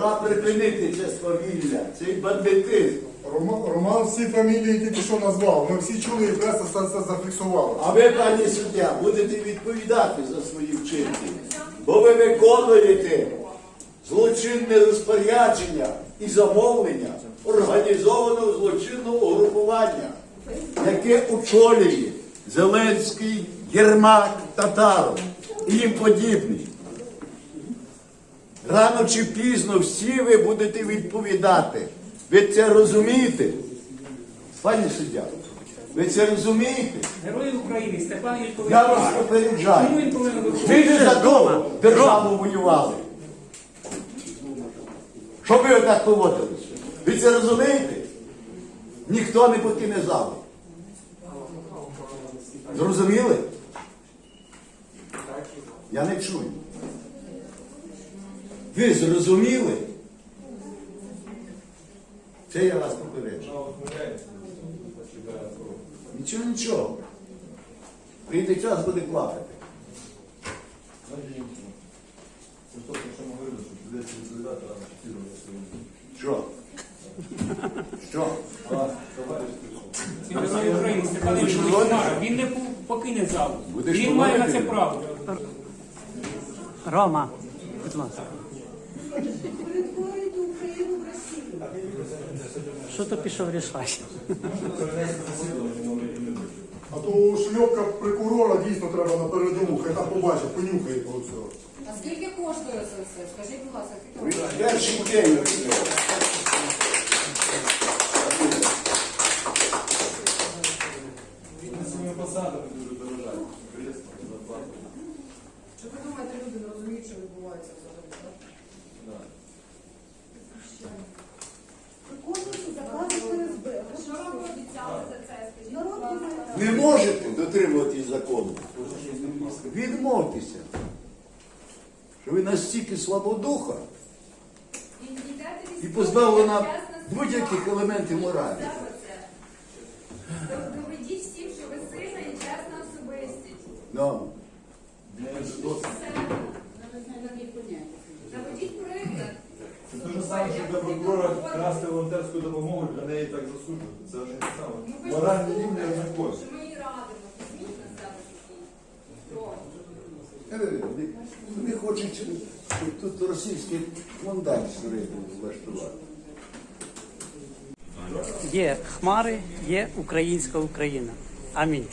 Пора припинити це свавілля, цей бандитизм. Роман, Роман всі фамілії тільки що назвав. Ми всі чули і преса це все зафіксувала. А ви, пані суддя, будете відповідати за свої вчинки, бо ви виконуєте злочинне розпорядження і замовлення організованого злочинного угрупування, яке очолює Зеленський, Єрмак, Татаров і їм подібні. Рано чи пізно всі ви будете відповідати. Ви це розумієте? Пані суддя, ви це розумієте? Герої України, Степан Ількович. Я вас попереджаю. Чому він повинен Ви не за того державу воювали. Щоб ви отак поводилися. Ви це розумієте? Ніхто не покине залу. Зрозуміли? Я не чую. Ви зрозуміли? Це я вас попереджую. Нічого, нічого. Прийде час, буде плакати. Що? Що? Він Герой України, Степан Ви ж Ількович згодні? Хмара. Він не покине залу. Будеш Він має на це право. Рома, будь ласка. Перетворити Україну в Росію. Що то пішов рішати? А то шльопка прокурора дійсно треба на передову, хай там побачить, понюхає про всього. А скільки коштує це все? Скажіть, будь ласка, скільки Ви коштує? перший день. оце. Чи ви думаєте, люди не розуміють, що відбувається взагалі? так? Виконуйте закази ФСБ. Що вам обіцяли за це? Скажіть, будь Народ ласка. Не можете дотримуватись закону. Відмовтеся. Що ви настільки слабодуха І позбавлена будь-яких елементів моралі. Доведіть всім, що ви сильна і чесна особистість. Ну, Все. Наведіть приклад. Це те ж саме, що для прокурора красти волонтерську допомогу, для неї так засуджувати. Це ж те саме. Ну, рівень слухайте, закон. що ми їй радимо. Візьміть на себе такий вони хочуть тут російський мандат влаштувати. Є хмари, є українська Україна. Амінь.